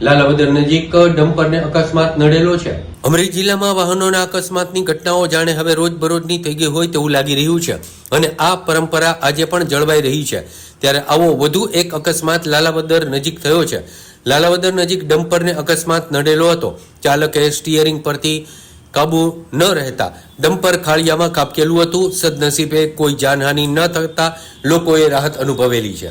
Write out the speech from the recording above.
લાલાવદર નજીક ડમ્પરને અકસ્માત નડેલો છે. અમરેલી જિલ્લામાં વાહનોના અકસ્માતની ઘટનાઓ જાણે હવે રોજબરોજની થઈ ગઈ હોય તેવું લાગી રહ્યું છે અને આ પરંપરા આજે પણ જળવાઈ રહી છે. ત્યારે આવો વધુ એક અકસ્માત લાલાવદર નજીક થયો છે. લાલાવદર નજીક ડમ્પરને અકસ્માત નડેલો હતો. ચાલકે સ્ટીયરિંગ પરથી કાબુ ન રહેતા ડમ્પર ખાળિયામાં કાપકેલું હતું. સદનસીબે કોઈ જાનહાનિ ન થતા લોકોએ રાહત અનુભવેલી છે.